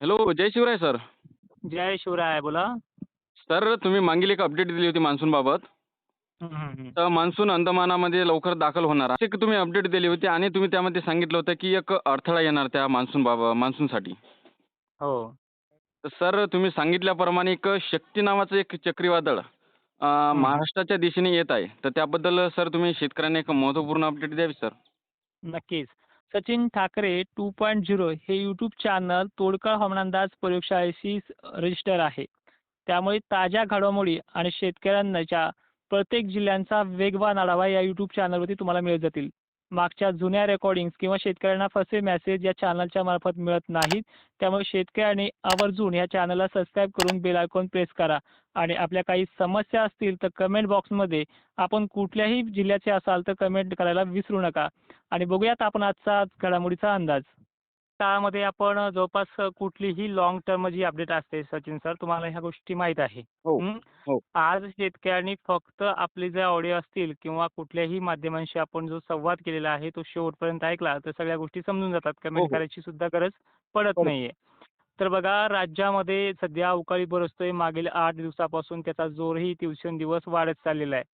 Hello जय Shivray sir जय शिवराय बोला. सर तुम्ही मागील एक अपडेट दिली होती मान्सूनबाबत. तर मान्सून अंदमानामध्ये लवकर दाखल होणार आहे. एक तुम्ही अपडेट दिली होती आणि तुम्ही त्यामध्ये सांगितलं होतं की एक अडथळा येणार त्या मान्सून बाबा मान्सूनसाठी. हो. तर सर तुम्ही सांगितल्याप्रमाणे एक शक्ती नावाचं एक चक्रीवादळ महाराष्ट्राच्या दिशेने येत आहे. तर त्याबद्दल सर तुम्ही शेतकऱ्यांना एक महत्त्वपूर्ण अपडेट द्यावी सर नक्कीच. Sachin Thackeray two point zero हे यूट्यूब चॅनल तोडकळ हवामान अंदाज प्रयोगशाळेशी रजिस्टर आहे. त्यामुळे ताज्या घडामोडी आणि शेतकऱ्यांच्या प्रत्येक जिल्ह्यांचा वेगवान आढावा या यूट्यूब चॅनलवरती तुम्हाला मिळत जातील. मागच्या जुन्या रेकॉर्डिंग्स किंवा शेतकऱ्यांना फसे मेसेज या चॅनलच्या मार्फत मिळत नाहीत. त्यामुळे शेतकऱ्यांनी आवर्जून या चॅनलला सबस्क्राईब करून बेल आयकॉन प्रेस करा. आणि आपल्या काही समस्या असतील तर कमेंट बॉक्समध्ये आपण कुठल्याही जिल्ह्याचे असाल तर कमेंट करायला विसरू नका. आणि बघूयात आपण आजचा घडामोडीचा अंदाज. त्यामध्ये आपण जवळपास कुठलीही लॉंग टर्म जी अपडेट असते सचिन सर तुम्हाला ह्या गोष्टी माहीत आहे. हो, हं? आज शेतकऱ्यांनी फक्त आपले जे ऑडिओ असतील किंवा कुठल्याही माध्यमांशी आपण जो संवाद केलेला आहे तो शेवटपर्यंत ऐकला तर सगळ्या गोष्टी समजून जातात. कमेंट हो. करायची सुद्धा गरज पडत पडत नाहीये. तर बघा राज्यामध्ये सध्या अवकाळी बरसतोय. मागील आठ दिवसापासून त्याचा जोरही दिवसेंदिवस वाढत चाललेला आहे.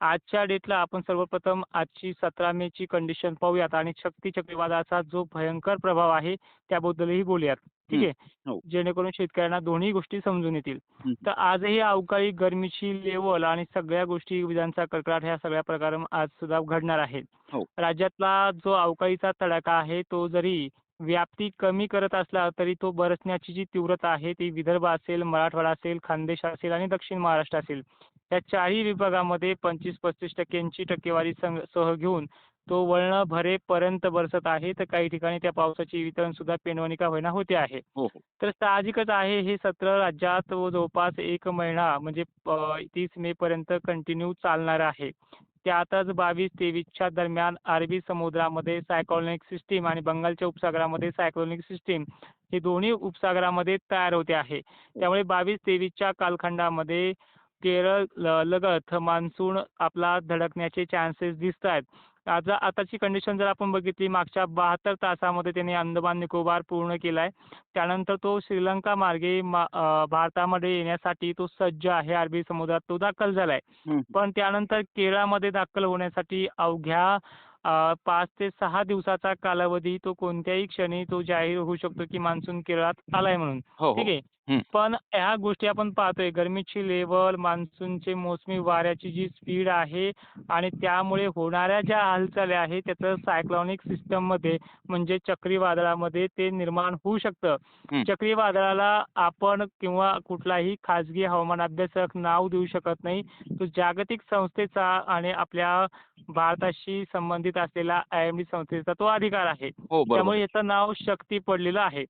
आजच्या डेटला आपण सर्वप्रथम आजची सतरा मेची कंडिशन पाहूयात आणि शक्ती चक्रीवादळाचा जो भयंकर प्रभाव आहे त्याबद्दलही बोलूयात ठीक आहे हो. जेणेकरून शेतकऱ्यांना दोन्ही गोष्टी समजून येतील. तर आजही अवकाळी गरमीची लेवल आणि सगळ्या गोष्टी विजांचा कडकडाट ह्या सगळ्या प्रकार आज सुद्धा घडणार आहेत हो. राज्यातला जो अवकाळीचा तडाखा आहे तो जरी व्याप्ती कमी करत असला तरी तो बरसण्याची जी तीव्रता आहे ती विदर्भ असेल मराठवाडा असेल खानदेश असेल आणि दक्षिण महाराष्ट्र असेल या चारही विभागामध्ये पंचवीस पस्तीस टक्क्यांची टक्केवारी सह घेऊन तो वळणं भरेपर्यंत बरसत आहे. तर काही ठिकाणी त्या पावसाची वितरण सुद्धा पेनवणिका होईना होते आहे. हो हो. तर साहजिकच आहे हे सत्र राज्यात व जवळपास एक महिना म्हणजे तीस मे पर्यंत कंटिन्यू चालणार आहे. त्यातच बावीस तेवीसच्या दरम्यान अरबी समुद्रामध्ये सायक्लोनिक सिस्टीम आणि बंगालच्या उपसागरामध्ये सायक्लोनिक सिस्टीम हे दोन्ही उपसागरामध्ये तयार होते आहे. त्यामुळे बावीस तेवीसच्या कालखंडामध्ये केरळ लगत मान्सून आपला धडकण्याचे चान्सेस दिसत आहेत आज आताची कंडिशन जर आपण बघितली मागच्या बहात्तर तासामध्ये त्याने अंदमान निकोबार पूर्ण केलाय. त्यानंतर तो श्रीलंका मार्गे मा- भारतामध्ये येण्यासाठी तो सज्ज आहे अरबी समुद्रात तो दाखल झालाय. पण त्यानंतर केरळमध्ये दाखल होण्यासाठी अवघ्या पाच ते सहा दिवसाचा कालावधी तो कोणत्याही क्षणी तो जाहीर होऊ शकतो की मान्सून केरळात आलाय म्हणून. हो ठीक हो आहे? हं. पण ह्या गोष्टी आपण पाहतोय गरमीची लेवल मान्सूनचे मोसमी वाऱ्याची जी स्पीड आहे आणि त्यामुळे होणाऱ्या ज्या हालचाली आहेत त्याचं सायक्लॉनिक सिस्टममध्ये म्हणजे चक्रीवादळामध्ये ते निर्माण होऊ शकतं. चक्रीवादळाला आपण किंवा कुठलाही खाजगी हवामान अभ्यासक नाव देऊ शकत नाही. तो जागतिक संस्थेचा आणि आपल्या भारताशी संबंधित असलेला आय एम डी संस्थेचा तो अधिकार आहे. हो त्यामुळे याचं नाव शक्ती पडलेलं आहे.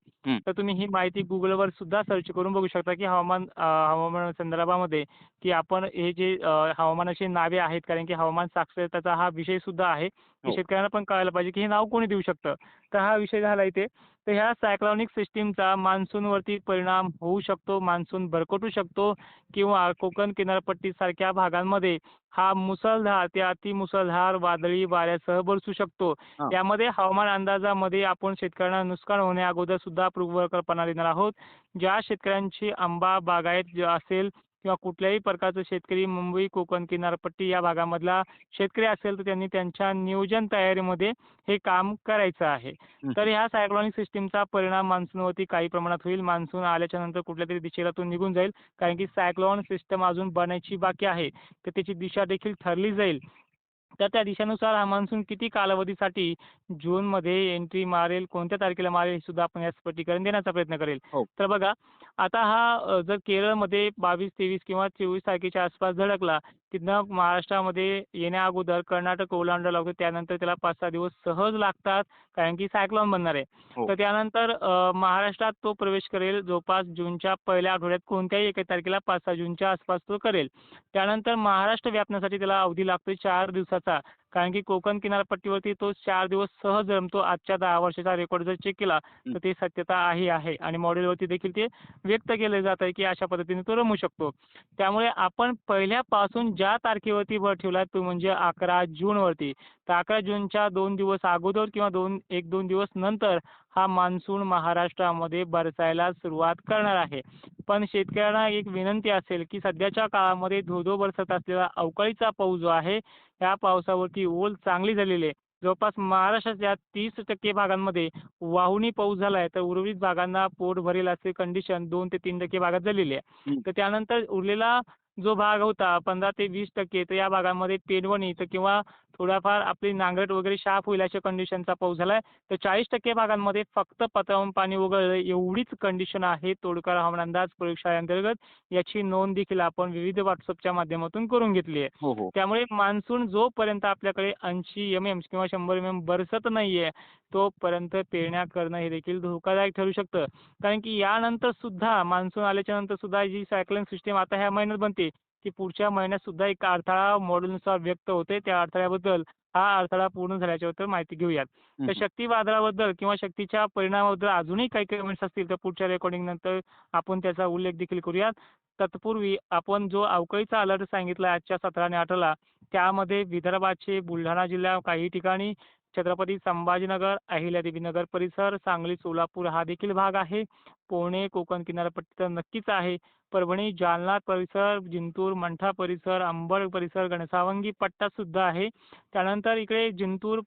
तर तुम्ही ही माहिती गुगलवर सुद्धा सर्च करून बघू शकता की हवामान हवामान संदर्भामध्ये की आपण हे जे हवामानाची नावे आहेत कारण की हवामान साक्षरतेचा हा विषय सुद्धा आहे. हो. शेतकऱ्यांना पण कळायला पाहिजे की हे नाव कोणी देऊ शकतं? तर हा विषय झाला इथे. तर ह्या सायक्लॉनिक सिस्टीमचा मान्सूनवरती परिणाम होऊ शकतो मान्सून भरकटू शकतो किंवा कोकण किनारपट्टीसारख्या भागांमध्ये हा मुसळधार ते अतिमुसळधार वादळी वाऱ्यासह बरसू शकतो. यामध्ये हवामान अंदाजामध्ये आपण शेतकऱ्यांना नुकसान होण्या अगोदर सुद्धा पूर्वकल्पना देणार आहोत ज्या शेतकऱ्यांची आंबा बागायत असेल किंवा कुठल्याही प्रकारचं शेतकरी मुंबई कोकण किनारपट्टी या भागामधला शेतकरी असेल तर त्यांनी त्यांच्या नियोजन तयारीमध्ये हे काम करायचं आहे. तर ह्या सायक्लॉनिक सिस्टीमचा परिणाम मान्सूनवरती काही प्रमाणात होईल. मान्सून आल्याच्यानंतर कुठल्या तरी दिशेला तो निघून जाईल. कारण की सायक्लॉन सिस्टम अजून बनायची बाकी आहे. तर त्याची दिशा देखील ठरली जाईल. तर त्या दिशेनुसार हा मान्सून किती कालावधीसाठी जूनमध्ये एंट्री मारेल कोणत्या तारखेला मारेल हे सुद्धा आपण या स्पष्टीकरण देण्याचा प्रयत्न करेल हो. तर बघा आता हा जर केरळमध्ये बावीस तेवीस किंवा चोवीस तारखेच्या आसपास धडकला तिथनं महाराष्ट्रामध्ये येण्या अगोदर कर्नाटक ओलांडावं लागतं. त्यानंतर त्याला पाच सहा दिवस सहज लागतात कारण की सायक्लॉन बनणार आहे. हो. तर त्यानंतर महाराष्ट्रात तो प्रवेश करेल जवळपास जूनच्या पहिल्या आठवड्यात कोणत्याही एका तारखेला पाच सहा जूनच्या आसपास तो करेल. त्यानंतर महाराष्ट्र व्यापण्यासाठी त्याला अवधी लागतो चार दिवसाचा. कारण की कोकण किनारपट्टीवरती तो चार दिवस सहज रमतो आजच्या दहा वर्षाचा रेकॉर्ड जर चेक केला तर ते सत्यता आहे आहे. आणि मॉडेलवरती देखील ते व्यक्त केलं जात आहे की अशा पद्धतीने तो रमू शकतो. त्यामुळे आपण पहिल्यापासून ज्या तारखेवरती भर ठेवला तो म्हणजे अकरा जूनवरती तर अकरा जूनच्या दोन दिवस अगोदर किंवा दोन एक दोन दिवस नंतर हा मान्सून महाराष्ट्रामध्ये बरसायला सुरुवात करणार आहे. पण शेतकऱ्यांना एक विनंती असेल की सध्याच्या काळामध्ये धोधो बरसत असलेला अवकाळीचा पाऊस जो आहे या पावसावरती ओल चांगली झालेली आहे. जवळपास महाराष्ट्राच्या तीस टक्के भागांमध्ये वाहुणी पाऊस झाला आहे तर उर्वरित भागांना पोट भरेल असे कंडिशन दोन ते तीन टक्के भागात झालेली आहे. तर त्यानंतर उरलेला जो भाग होता पंधरा ते वीस टक्के तर या भागामध्ये पेरवणी तर किंवा थोडाफार आपली नांगरट वगैरे शाप होईल अशा कंडिशनचा पाऊस झाला आहे तर चाळीस टक्के भागांमध्ये फक्त पत्रावून पाणी उगळलं एवढीच कंडिशन आहे तोडकर हवामान अंदाज प्रयोगशाळेअंतर्गत. याची नोंद देखील आपण विविध व्हॉट्सअपच्या माध्यमातून करून घेतली आहे. हो हो. त्यामुळे मान्सून जोपर्यंत आपल्याकडे ऐंशी एम एम किंवा शंभर एम एम बरसत नाहीये तोपर्यंत पेरण्या करणं हे देखील धोकादायक ठरू शकतं. कारण की यानंतर सुद्धा मान्सून आल्याच्यानंतर सुद्धा जी सायक्लिंग सिस्टीम आता ह्या महिन्यात बनते ती पुढच्या महिन्यात सुद्धा एक अडथळा मॉडेलनुसार व्यक्त होते त्या अडथळ्याबद्दल हा अडथळा पूर्ण झाल्याच्याबद्दल माहिती घेऊयात. तर हं. शक्तीवादळाबद्दल किंवा शक्तीच्या परिणामाबद्दल अजूनही काही कमेंट्स असतील तर पुढच्या रेकॉर्डिंग नंतर आपण त्याचा उल्लेख देखील करूयात. तत्पूर्वी आपण जो अवकाळीचा अलर्ट सांगितला आजच्या सतरा आणि अठराला त्यामध्ये विदर्भाचे बुलढाणा जिल्हा काही ठिकाणी छत्रपती संभाजीनगर अहिल्यादेवी नगर परिसर सांगली सोलापूर हा देखील भाग आहे. पुणे कोकण किनारपट्टी तर नक्कीच आहे. परभणी जालना परिसर जिंतूर मंठा परिसर अंबड परिसर घनसावंगी पट्टा सुद्धा आहे. त्यानंतर इकडे जिंतूर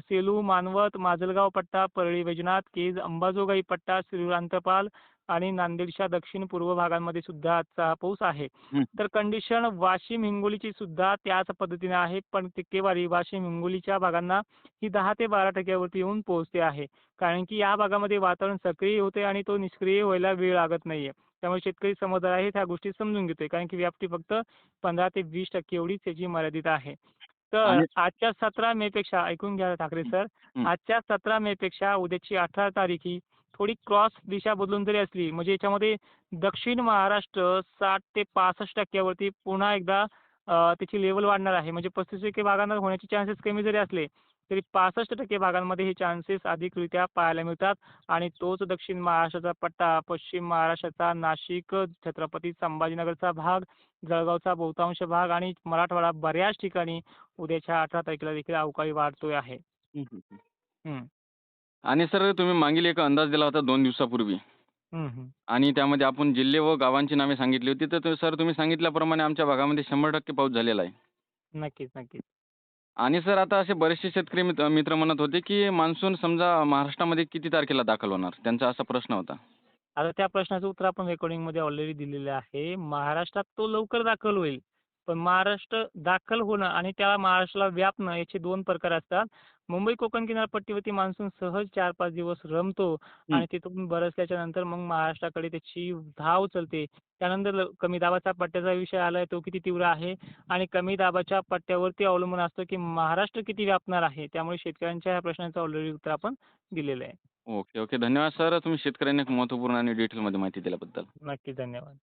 सेलू मानवत माजलगाव पट्टा परळी वैजनाथ केज अंबाजोगाई पट्टा श्रीरांतपाल आणि नांदेडच्या दक्षिण पूर्व भागांमध्ये सुद्धा आजचा पाऊस आहे. तर कंडिशन वाशिम हिंगोलीची सुद्धा त्याच पद्धतीने आहे पण टक्केवारी वाशिम हिंगोलीच्या भागांना ही दहा ते बारा टक्क्यावरती येऊन पोहोचते आहे. कारण की या भागामध्ये वातावरण सक्रिय होते आणि तो निष्क्रिय व्हायला वेळ लागत नाहीये. त्यामुळे शेतकरी समजदार आहे त्या गोष्टी समजून घेतोय. कारण की व्याप्ती फक्त पंधरा ते वीस टक्के एवढीच त्याची मर्यादित आहे. तर आजच्या सतरा मे पेक्षा ऐकून घ्या ठाकरे सर. आजच्या सतरा मे पेक्षा उद्याची अठरा तारीख ही थोडी क्रॉस दिशा बदलून जरी असली म्हणजे याच्यामध्ये दक्षिण महाराष्ट्र साठ ते पासष्ट टक्क्यावरती पुन्हा एकदा त्याची लेवल वाढणार आहे. म्हणजे पस्तीस टक्के भागांना होण्याचे चान्सेस कमी जरी असले तरी पासष्ट टक्के भागांमध्ये हे चान्सेस अधिकरित्या पाहायला मिळतात. आणि तोच दक्षिण महाराष्ट्राचा पट्टा पश्चिम महाराष्ट्राचा नाशिक छत्रपती संभाजीनगरचा भाग जळगावचा बहुतांश भाग आणि मराठवाडा बऱ्याच ठिकाणी उद्याच्या अठरा तारखेला देखील अवकाळी वाढतोय आहे. आणि सर तुम्ही मागील एक अंदाज दिला होता दोन दिवसापूर्वी. आणि त्यामध्ये आपण जिल्हे व गावांची नावे सांगितली होती. तर सर तुम्ही सांगितल्याप्रमाणे आमच्या भागामध्ये शंभर टक्के पाऊस झालेला आहे. नक्कीच नक्कीच. आणि सर आता असे बरेचसे शेतकरी मित्र मित्र म्हणत होते की मान्सून समजा महाराष्ट्रामध्ये किती तारखेला दाखल होणार? त्यांचा असा प्रश्न होता. आता त्या प्रश्नाचं उत्तर आपण रेकॉर्डिंगमध्ये ऑलरेडी दिलेलं आहे. महाराष्ट्रात तो लवकर दाखल होईल. पण महाराष्ट्र दाखल होणं आणि त्याला महाराष्ट्राला व्यापणं याचे दोन प्रकार असतात. मुंबई कोकण किनारपट्टीवरती मान्सून सहज चार पाच दिवस रमतो आणि तिथून बरसल्याच्या नंतर मग महाराष्ट्राकडे त्याची धाव चलते. त्यानंतर कमी दाबाचा पट्ट्याचा विषय आलाय तो किती तीव्र आहे आणि कमी दाबाच्या पट्ट्यावरती अवलंबून असतं की महाराष्ट्र किती व्यापणार आहे त्यामुळे शेतकऱ्यांच्या ह्या प्रश्नाचं ऑलरेडी उत्तर आपण दिलेलं आहे. Okay okay. धन्यवाद सर. तुम्ही शेतकऱ्यांना एक महत्त्वपूर्ण आणि डिटेलमध्ये माहिती दिल्याबद्दल. नक्की धन्यवाद.